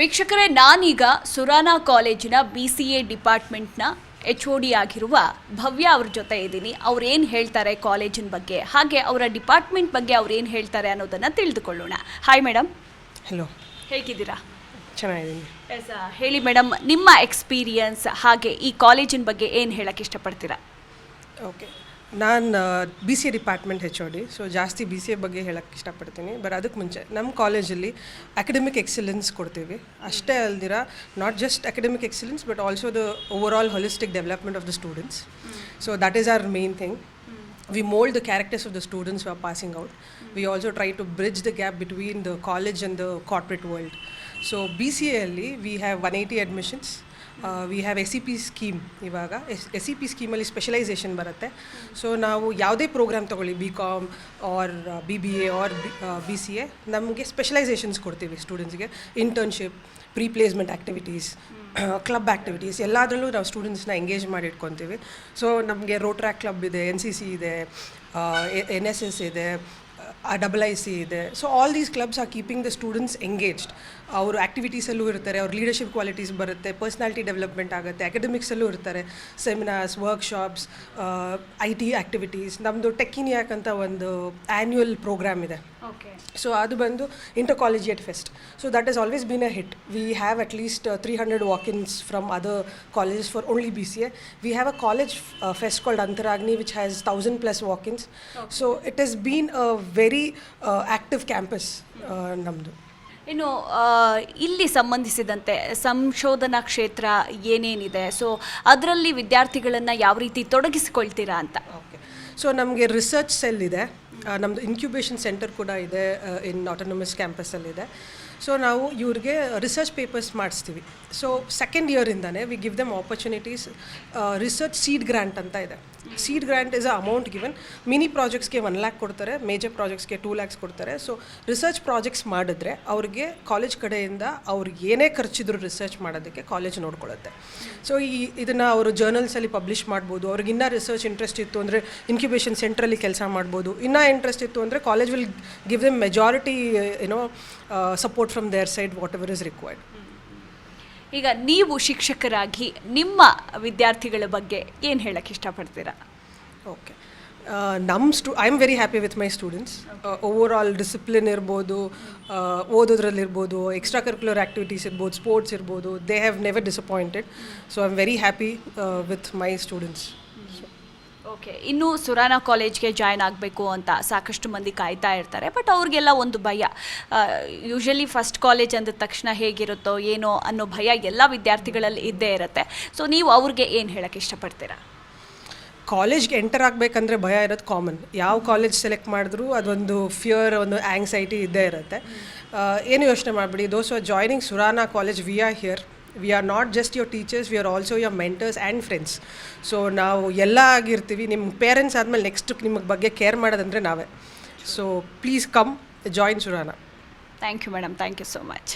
ವೀಕ್ಷಕರೇ ನಾನೀಗ ಸುರಾನಾ ಕಾಲೇಜಿನ ಬಿ ಸಿ ಎ ಡಿಪಾರ್ಟ್ಮೆಂಟ್ನ ಎಚ್ ಒ ಡಿ ಆಗಿರುವ ಭವ್ಯ ಅವ್ರ ಜೊತೆ ಇದ್ದೀನಿ. ಅವ್ರು ಏನು ಹೇಳ್ತಾರೆ ಕಾಲೇಜಿನ ಬಗ್ಗೆ ಹಾಗೆ ಅವರ ಡಿಪಾರ್ಟ್ಮೆಂಟ್ ಬಗ್ಗೆ ಅವ್ರು ಏನು ಹೇಳ್ತಾರೆ ಅನ್ನೋದನ್ನು ತಿಳಿದುಕೊಳ್ಳೋಣ. ಹಾಯ್ ಮೇಡಮ್ ಹಲೋ ಹೇಗಿದ್ದೀರಾ? ಚೆನ್ನಾಗಿದ್ದೀನಿ. ಎಸ್ ಹೇಳಿ ಮೇಡಮ್ ನಿಮ್ಮ ಎಕ್ಸ್ಪೀರಿಯನ್ಸ್ ಹಾಗೆ ಈ ಕಾಲೇಜಿನ ಬಗ್ಗೆ ಏನು ಹೇಳಕ್ಕೆ ಇಷ್ಟಪಡ್ತೀರಾ? ಓಕೆ ನಾನು B C A department H D so ಜಾಸ್ತಿ ಬಿ ಸಿ ಎ ಬಗ್ಗೆ ಹೇಳೋಕ್ಕೆ ಇಷ್ಟಪಡ್ತೀನಿ ಬಟ್ ಅದಕ್ಕೆ ಮುಂಚೆ ನಮ್ಮ ಕಾಲೇಜಲ್ಲಿ ಅಕಾಡೆಮಿಕ್ ಎಕ್ಸಲೆನ್ಸ್ ಕೊಡ್ತೀವಿ ಅಷ್ಟೇ ಅಲ್ದಿರ not just academic excellence but also the overall holistic development of the students so that is our main thing we mold the characters of the students who are passing out. We also try to bridge the gap between college and the corporate world. So BCA ಅಲ್ಲಿ we have 180 admissions. Uh, have S C P scheme ಇವಾಗ. S S C P ಸ್ಕೀಮಲ್ಲಿ specialisation ಬರುತ್ತೆ. So ನಾವು ಯಾವುದೇ programme ತೊಗೊಳ್ಳಿ B com or B B A or B C A ನಮಗೆ specialisations ಕೊಡ್ತೀವಿ ಸ್ಟೂಡೆಂಟ್ಸ್ಗೆ internship pre placement activities club activities ಎಲ್ಲದರಲ್ಲೂ ನಾವು ಸ್ಟೂಡೆಂಟ್ಸ್ನ ಎಂಗೇಜ್ ಮಾಡಿ ಇಟ್ಕೊತೀವಿ. ಸೊ ನಮಗೆ ರೋಟ್ರ್ಯಾಕ್ ಕ್ಲಬ್ ಇದೆ ಎನ್ ಸಿ ಸಿ ಇದೆ ಎನ್ ಎಸ್ ಎಸ್ ಇದೆ ಡಬಲ್ ಐ ಸಿ ಇದೆ. So all these clubs are keeping the students engaged ಅವರು ಆ್ಯಕ್ಟಿವಿಟೀಸಲ್ಲೂ ಇರ್ತಾರೆ ಅವ್ರ ಲೀಡರ್ಶಿಪ್ ಕ್ವಾಲಿಟೀಸ್ ಬರುತ್ತೆ ಪರ್ಸ್ನಾಲಿಟಿ ಡೆವಲಪ್ಮೆಂಟ್ ಆಗುತ್ತೆ ಅಕಾಡೆಮಿಕ್ಸಲ್ಲೂ ಇರ್ತಾರೆ seminars workshops I T activities ನಮ್ಮದು ಟೆಕ್ಕಿನಿಯಾಕ್ ಅಂತ ಒಂದು ಆ್ಯನ್ಯುವಲ್ ಪ್ರೋಗ್ರಾಮ್ ಇದೆ. ಓಕೆ ಸೊ ಅದು ಬಂದು intercollegiate fest so that is always been a hit we have at least three hundred walkins from other colleges for only B C A we have a college fest called Antaragni which has thousand plus walkins so it has been a very active campus ನಮ್ಮದು ಇನ್ನು ಇಲ್ಲಿ ಸಂಬಂಧಿಸಿದಂತೆ ಸಂಶೋಧನಾ ಕ್ಷೇತ್ರ ಏನೇನಿದೆ? So ಅದರಲ್ಲಿ ವಿದ್ಯಾರ್ಥಿಗಳನ್ನು ಯಾವ ರೀತಿ ತೊಡಗಿಸಿಕೊಳ್ತೀರಾ ಅಂತ? ಓಕೆ ಸೊ ನಮಗೆ ರಿಸರ್ಚ್ ಸೆಲ್ ಇದೆ. ನಮ್ಮದು ಇನ್ಕ್ಯುಬೇಷನ್ ಸೆಂಟರ್ ಕೂಡ ಇದೆ ಇನ್ ಆಟೋನಮಸ್ ಕ್ಯಾಂಪಸಲ್ಲಿದೆ ಸೊ ನಾವು ಇವ್ರಿಗೆ ರಿಸರ್ಚ್ ಪೇಪರ್ಸ್ ಮಾಡಿಸ್ತೀವಿ. So second ಇಯರಿಂದನೇ we give them opportunities research seed grant ಅಂತ ಇದೆ. Seed grant is a amount given mini ಪ್ರಾಜೆಕ್ಟ್ಸ್ಗೆ one lakh ಕೊಡ್ತಾರೆ ಮೇಜರ್ ಪ್ರಾಜೆಕ್ಟ್ಸ್ಗೆ ಟೂ ಲ್ಯಾಕ್ಸ್ ಕೊಡ್ತಾರೆ. ಸೊ ರಿಸರ್ಚ್ ಪ್ರಾಜೆಕ್ಟ್ಸ್ ಮಾಡಿದ್ರೆ ಅವ್ರಿಗೆ ಕಾಲೇಜ್ ಕಡೆಯಿಂದ ಅವ್ರಿಗೆ ಏನೇ ಖರ್ಚಿದ್ರು ರಿಸರ್ಚ್ ಮಾಡೋದಕ್ಕೆ ಕಾಲೇಜ್ ನೋಡ್ಕೊಳ್ಳುತ್ತೆ ಸೊ ಈ ಇದನ್ನು ಅವರು ಜರ್ನಲ್ಸಲ್ಲಿ ಪಬ್ಲಿಷ್ ಮಾಡ್ಬೋದು. ಅವ್ರಿಗೆ ಇನ್ನೂ ರಿಸರ್ಚ್ ಇಂಟ್ರೆಸ್ಟ್ ಇತ್ತು ಅಂದರೆ ಇನ್ಕ್ಯುಬೇಷನ್ ಸೆಂಟ್ರಲ್ಲಿ ಕೆಲಸ ಮಾಡ್ಬೋದು. ಇನ್ನೂ ಇಂಟ್ರೆಸ್ಟ್ ಇತ್ತು ಅಂದರೆ college will give them majority you know support from their side whatever is required ಈಗ ನೀವು ಶಿಕ್ಷಕರಾಗಿ ನಿಮ್ಮ ವಿದ್ಯಾರ್ಥಿಗಳ ಬಗ್ಗೆ ಏನು ಹೇಳಕ್ಕೆ ಇಷ್ಟಪಡ್ತೀರಾ? ಓಕೆ ನಮ್ಮ ಸ್ಟು I am very happy with my students overall discipline ಇರ್ಬೋದು uh, ಓದೋದ್ರಲ್ಲಿರ್ಬೋದು ಎಕ್ಸ್ಟ್ರಾ ಕರಿಕ್ಯುಲರ್ ಆ್ಯಕ್ಟಿವಿಟೀಸ್ ಇರ್ಬೋದು ಸ್ಪೋರ್ಟ್ಸ್ ಇರ್ಬೋದು they have never disappointed so I am very happy with my students okay ಇನ್ನು ಸುರಾನ ಕಾಲೇಜ್ಗೆ ಜಾಯ್ನ್ ಆಗಬೇಕು ಅಂತ ಸಾಕಷ್ಟು ಮಂದಿ ಕಾಯ್ತಾ ಇರ್ತಾರೆ ಬಟ್ ಅವ್ರಿಗೆಲ್ಲ ಒಂದು ಭಯ. ಯೂಶಲಿ ಫಸ್ಟ್ ಕಾಲೇಜ್ ಅಂದ ತಕ್ಷಣ ಹೇಗಿರುತ್ತೋ ಏನೋ ಅನ್ನೋ ಭಯ ಎಲ್ಲ ವಿದ್ಯಾರ್ಥಿಗಳಲ್ಲಿ ಇದ್ದೇ ಇರುತ್ತೆ. ಸೊ ನೀವು ಅವ್ರಿಗೆ ಏನು ಹೇಳಕ್ಕೆ ಇಷ್ಟಪಡ್ತೀರಾ? ಕಾಲೇಜ್ಗೆ ಎಂಟರ್ ಆಗಬೇಕಂದ್ರೆ ಭಯ ಇರೋದು ಕಾಮನ್ ಯಾವ ಕಾಲೇಜ್ ಸೆಲೆಕ್ಟ್ ಮಾಡಿದ್ರು ಅದೊಂದು ಫಿಯರ್ ಒಂದು ಆ್ಯಂಗ್ಸೈಟಿ ಇದ್ದೇ ಇರುತ್ತೆ. ಏನು ಯೋಚನೆ ಮಾಡಿಬಿಡಿ those joining Surana college we are here we are not just your teachers we are also your mentors and friends so ನಾವು ಎಲ್ಲ ಆಗಿರ್ತೀವಿ. ನಿಮ್ಮ ಪೇರೆಂಟ್ಸ್ ಆದಮೇಲೆ ನೆಕ್ಸ್ಟ್ ನಿಮಗೆ ಬಗ್ಗೆ ಕೇರ್ ಮಾಡೋದಂದರೆ ನಾವೇ. So please come join Surana thank you madam thank you so much